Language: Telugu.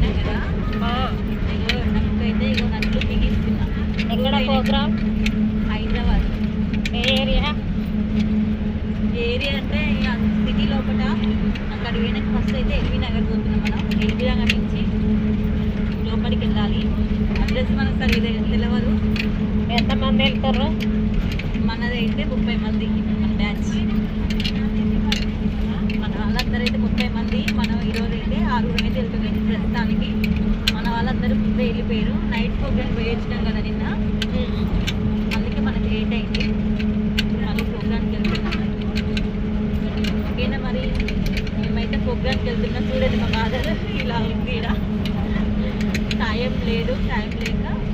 పోయినా కదా నాకైతే ఇగో ఎక్కడ ప్రోగ్రామ్? హైదరాబాద్. ఏరియా? ఏరియా అంటే సిటీ లోపల అక్కడ పోయినాక ఫస్ట్ అయితే ఎల్బీ నగర్ పోతున్నాం మనం. ఎల్బీ నగర్ నుంచి లోపలికి వెళ్ళాలి. అడ్రస్ మనకు సరిగ్గా తెలియదు ఎంతమంది వెళ్తారు? మనదైతే ముప్పై మంది మన బ్యాచ్. మన వాళ్ళందరైతే ముప్పై మంది ప్రోగ్రామ్కి వెళ్తున్నా. చూడండి మా మాదర్ ఇలా ఉంది. ఇలా. టైం లేదు. టైం లేక